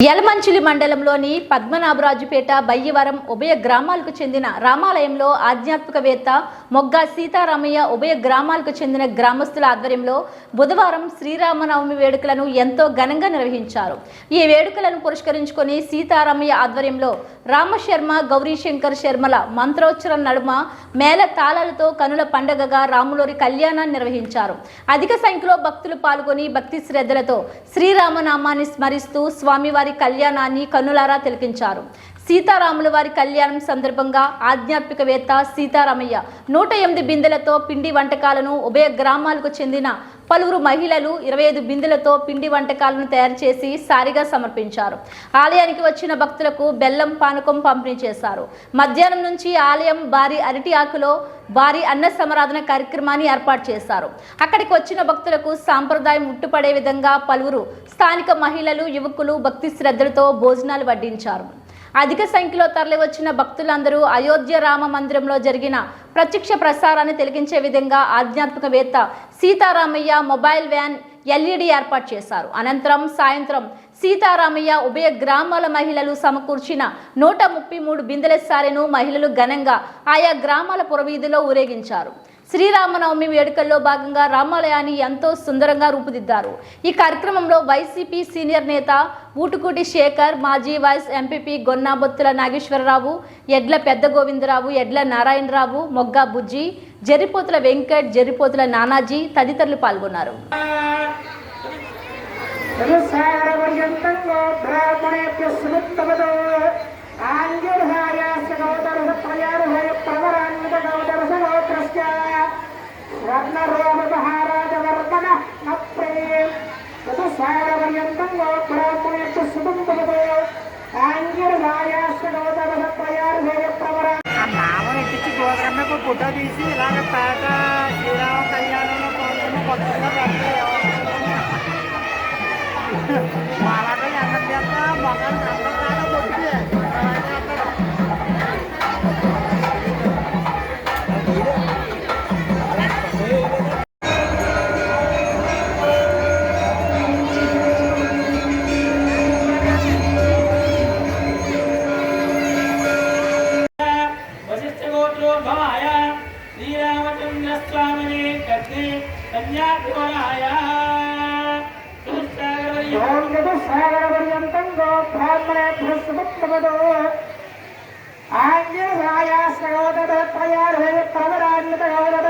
యలమంచిలి మండలంలోని పద్మనాభరాజుపేట బయ్యవరం ఉభయ గ్రామాలకు చెందిన రామాలయంలో ఆధ్యాత్మికవేత్త మొగ్గా సీతారామయ్య ఉభయ గ్రామాలకు చెందిన గ్రామస్తుల ఆధ్వర్యంలో బుధవారం శ్రీరామనవమి వేడుకలను ఎంతో ఘనంగా నిర్వహించారు. ఈ వేడుకలను పురస్కరించుకొని సీతారామయ్య ఆధ్వర్యంలో రామశర్మ గౌరీశంకర్ శర్మల మంత్రోచ్చరం నడుమ మేళ తాళాలతో కనుల పండగగా రాములోరి కళ్యాణాన్ని నిర్వహించారు. అధిక సంఖ్యలో భక్తులు పాల్గొని భక్తి శ్రద్ధలతో శ్రీరామనామాన్ని స్మరిస్తూ స్వామివారి కళ్యాణాన్ని కన్నులారా తిలకించారు. సీతారాముల వారి కళ్యాణం సందర్భంగా ఆధ్యాత్మికవేత్త సీతారామయ్య నూట ఎనిమిది బిందెలతో పిండి వంటకాలను ఉభయ గ్రామాలకు చెందిన పలువురు మహిళలు ఇరవై ఐదు బిందులతో పిండి వంటకాలను తయారు చేసి సారిగా సమర్పించారు. ఆలయానికి వచ్చిన భక్తులకు బెల్లం పానకం పంపిణీ చేశారు. మధ్యాహ్నం నుంచి ఆలయం భారీ అరటి ఆకులో భారీ అన్న సమరాధన కార్యక్రమాన్ని ఏర్పాటు చేశారు. అక్కడికి వచ్చిన భక్తులకు సాంప్రదాయం ఉట్టుపడే విధంగా పలువురు స్థానిక మహిళలు యువకులు భక్తి శ్రద్ధలతో భోజనాలు వడ్డించారు. అధిక సంఖ్యలో తరలివచ్చిన భక్తులందరూ అయోధ్య రామ మందిరంలో జరిగిన ప్రత్యక్ష ప్రసారాన్ని తెలిగించే విధంగా ఆధ్యాత్మికవేత్త సీతారామయ్య మొబైల్ వ్యాన్ ఎల్ఈడి ఏర్పాటు చేశారు. అనంతరం సాయంత్రం సీతారామయ్య ఉభయ గ్రామాల మహిళలు సమకూర్చిన నూట ముప్పై మూడు బిందెల సారెను మహిళలు ఘనంగా ఆయా గ్రామాల పురవీధిలో ఊరేగించారు. శ్రీరామనవమి వేడుకల్లో భాగంగా రామాలయాన్ని ఎంతో సుందరంగా రూపుదిద్దారు. ఈ కార్యక్రమంలో వైసీపీ సీనియర్ నేత ఊటుకూటి శేఖర్ మాజీ వైస్ ఎంపీపీ గొన్నాబొత్తుల నాగేశ్వరరావు ఎడ్ల పెద్ద గోవిందరావు ఎడ్ల నారాయణరావు మొగ్గా బుజ్జి జరిపోతుల వెంకట్ జరిపోతుల నానాజీ తదితరులు పాల్గొన్నారు. సాగరపర్యంతంలో బ్రాహ్మణేభ్య సుముత్తమదో స్వర్ణరోమ మహారాజ వర్మణ నప్రే చతుస్సాగరపర్యంతంలో బ్రాహ్మణేభ్య సుముత్తమదో ఆంజర్హాయాస్య గౌతరస ప్రయాణభయ ప్రవరా నామం ఎక్కించి గోత్రమ్మకు గుడ్డ తీసి ఇలాగ పేట శ్రీరామ కళ్యాణంలో పాల్గొన్న కొత్తగా పెడతాయి మాలాగా అన్నం చేస్తా మొక్కలు వశిష్ఠగోత్రోద్భవాయ శ్రీరామచంద్రస్వామిని కర్ణి కన్యాకుమారాయ సాగరపర్యంతం గో బ్రాహ్మణేభ్య సుముత్తమదో ఆంజనేయాశ్రయోదయార్హయ ప్రవరాన్విత గౌరవ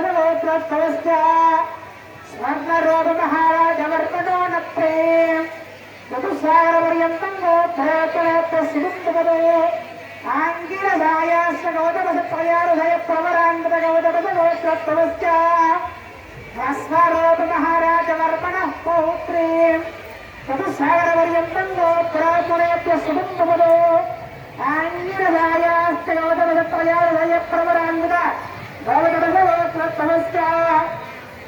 గోత్రోత్సవస్య స్వర్ణరోగ మహారాజ వర్మణో నప్రే చతుస్సాగరపర్యంతం గో బ్రాహ్మణేభ్య సుముత్తమదో ఆంగిరసాయాశ్రయోదయార్హయ ప్రవరాన్విత గౌరవ గోత్రోత్సవస్య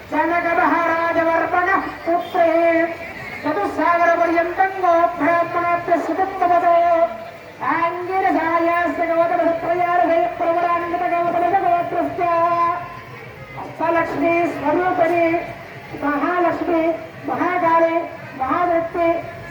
స్వరోగ మహారాజ వర్మణ పౌత్రీ చతుస్సాగరపర్యంతంలో పురాపుణేభ్య ప్రవరాంగత ఆంగిరదాయాస్తయోదయ ప్రవరాన్విత జనక మహారాజ వర్మణ పుత్రే చతుస్సాగరపర్యంతంలో పర్యంతం సుమంతములు ఆంగిరదాయాస్తయోదయ लक्ष्मी सर्वोपरि महालक्ष्मी महाकाले महादत्ते